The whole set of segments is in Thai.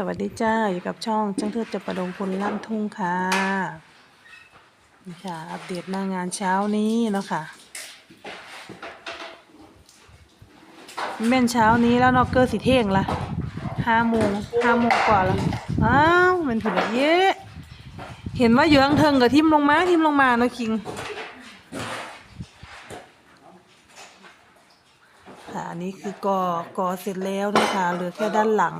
สวัสดีจ้าอยู่กับช่องช่างเทิดจับประดงพลล่ำทุ่งค่ะนี่ค่ะ อัปเดตหน้างานเช้านี้เนาะค่ะแม่นเช้านี้แล้วนอกเกอร์สีเท่งละห้าโมงห้าโมงกว่าแล้วอ้าวมันถึงเยอะเห็นว่าอยู่ข้างเทิงกับทิมลงมาทิมลงมาเนาะคิงค่ะอันนี้คือกอกอเสร็จแล้วนะคะเหลือแค่ด้านหลัง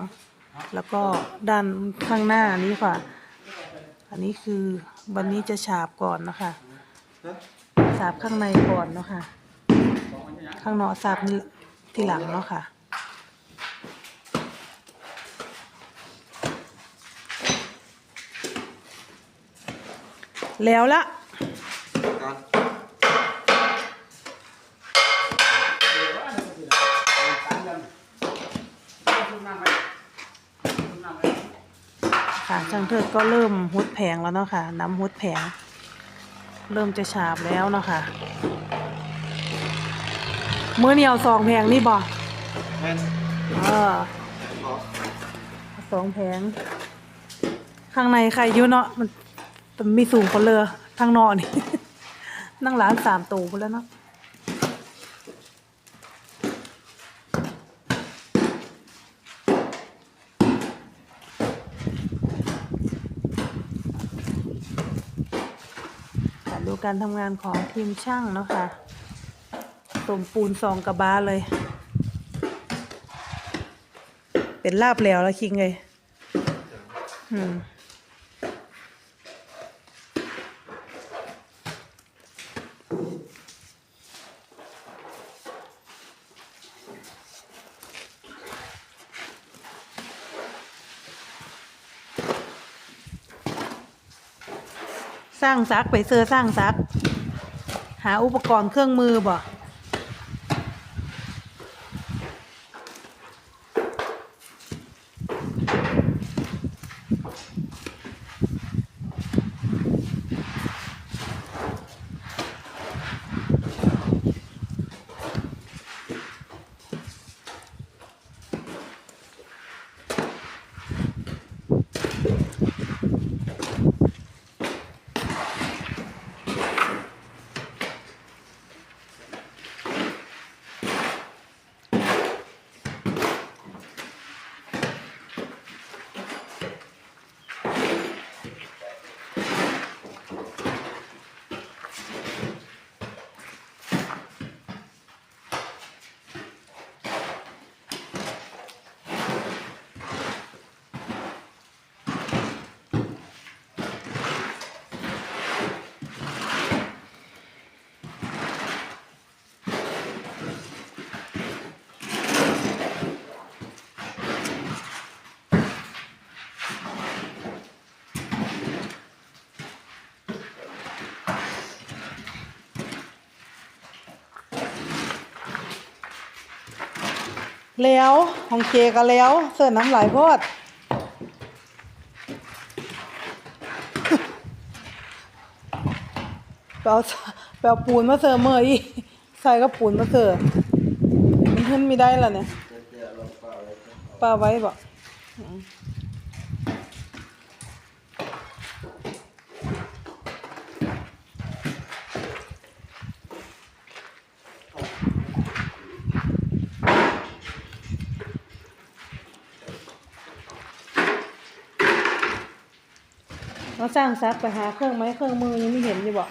แล้วก็ด้านข้างหน้านี้ค่ะ อันนี้คือวันนี้จะฉาบก่อนนะคะฉาบข้างในก่อนเนาะค่ะ ข้างนอกฉาบทีหลังเนาะค่ะแล้วละ ค่ะช่างเทิดก็เริ่มฮุดแผงแล้วเนาะค่ะน้ำฮุดแผง เริ่มจะฉาบแล้วเนาะค่ะมือเหนียวสองแผงนี่บอกแม่นเออสองแผง ข้างในใครอยุ่เนาะมันมันมีสูงคนเลยทางนอกนี่ นั่งร้านสามตูไปแล้วเนาะ ดูการทำงานของทีมช่างเนาะค่ะสมปูนซองกระบาเลย เป็นลาบแล้วแล้วคิงเลย อืม สร้างซักไปเซอร์สร้างซัก หาอุปกรณ์เครื่องมือบ่ แล้วของเคก็แล้วเสิร์ฟน้ำไหลายโพอดแปลแปลปูนมาเสิร์ฟเมื่ออีใส่ก็ปูนมาเสิร์ฟมันขึ้นไม่ได้ละเนี่ยปลาไว้บอก เขาสร้างซักไปหาเครื่องไม้เครื่องมือยังไม่เห็นอยู่บอก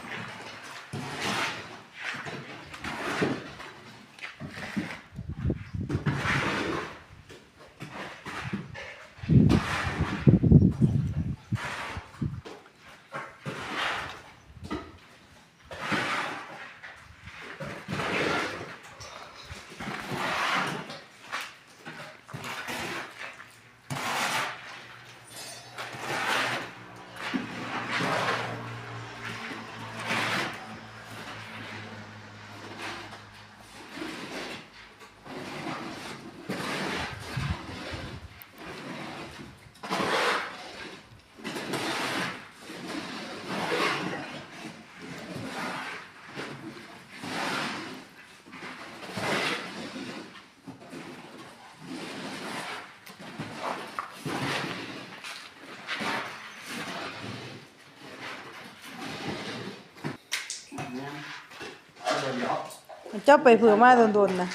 เจ้าไปเผื่อมาโดนๆนะ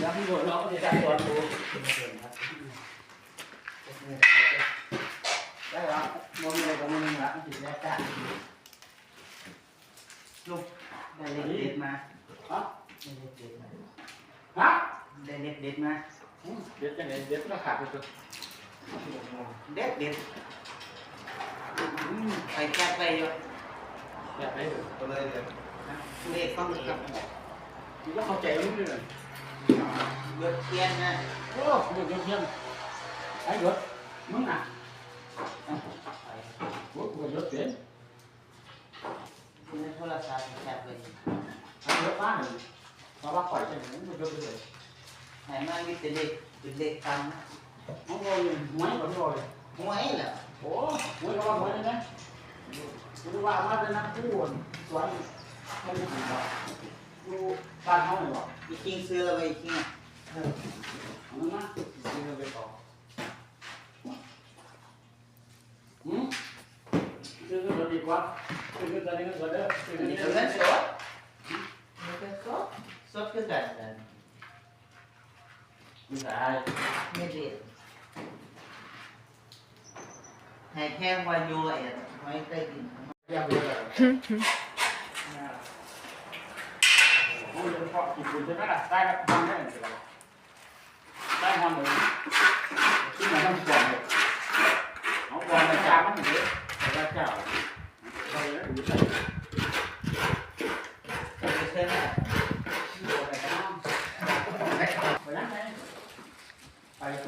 แล้วพี่บอกเราก็จะได้ตัวรู้ได้แล้วมองอะไรก็มองละมันถึงแล้วจ้าลูกได้เล็กเด็ดมาฮะได้เล็กเด็ดมาฮะได้เล็กเด็ดมาเด็ดจังไหนเด็ดก็ขาดไปตัวเด็ดเด็ดไปแก้ไปอยู่อยากได้เลยตัวเลยเลยเลขต้องกับ ที่ว่าเข้าใจรู้เรื่องยศเทียนนะโอ้เรื่องเยี่ยมไอ้ยศมึงอะโอ้กูยศเป็นคุณโทรศัพท์แคปเลยไอ้ยศบ้านเพราะว่าปล่อยจังไหนมันยศไปเลยไหนมาวิทย์เลขเป็นเลขตันนะมองเลยหวยก็ไม่รอเลยหวยเหรอโอ้หวยก็ว่าหวยเลยนะรู้ว่ามาเป็นนักพูดสวยไม่ได้ถึงหรอก ดูบ้านเขาหน่อยหรอกอีคิงซื้อแล้วไปอีคิงอะเอามันมาซื้อไปต่อหืมซื้อเงินดีกว่าซื้อเงินอะไรเงินสดเด้อซื้ออันเงินนี้เดืก็อเงินสดนี่ก็สดสดคือกันกันไม่ได้ไม่เด็ดให้แค่วันยูเอ็ดไม่ได้กินอ้ ยเพราะญี่ปุ่นใช่ไหมล่ะได้ครับทำได้เลยได้ทำเลยที่มันต้องก่อนเลยเอาก่อนมาจ้ามันเลยแต่ว่าเจ้าเราเลยดูใส่ใช่ไหม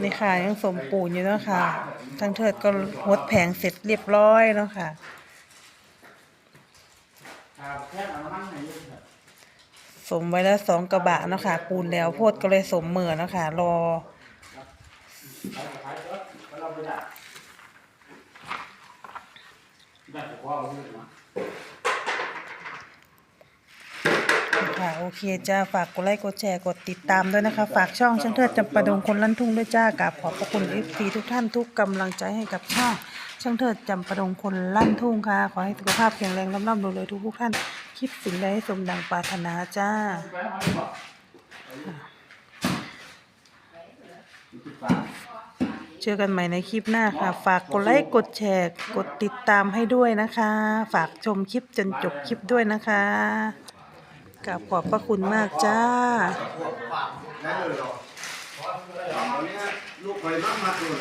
นี่ค่ะยังสมปูนอยู่เนาะค่ะ ทั้งเทิดก็หดแผงเสร็จเรียบร้อยเนาะค่ะ สมไว้แล้วสองกระบะเนาะค่ะปูนแล้วโพดก็เลยสมเหมือเนาะค่ะรอค่ะโอเคจ้าฝากกดไลค์กดแชร์กดติดตามด้วยนะคะ ฝากช่องช่างเทิดจำปาดงคนลั่นทุ่งด้วยจ้ากับขอบพระคุณเอฟซีทุกท่านทุกกำลังใจให้กับช่องช่างเทิดจำปาดงคนลั่นทุ่งค่ะ ขอให้สุขภาพแข็งแรงร่ำร่ำรวยๆทุกๆท่าน คิดสิ่งใดให้สมดังปรารถนาจ้าเจอกันใหม่ในคลิปหน้าค่ะ ฝากกดไลค์กดแชร์ กดติดตามให้ด้วยนะคะ ฝากชมคลิปจนจบคลิปด้วยนะคะกับขอบพระคุณมากจ้า ลูกไปมากมากเลย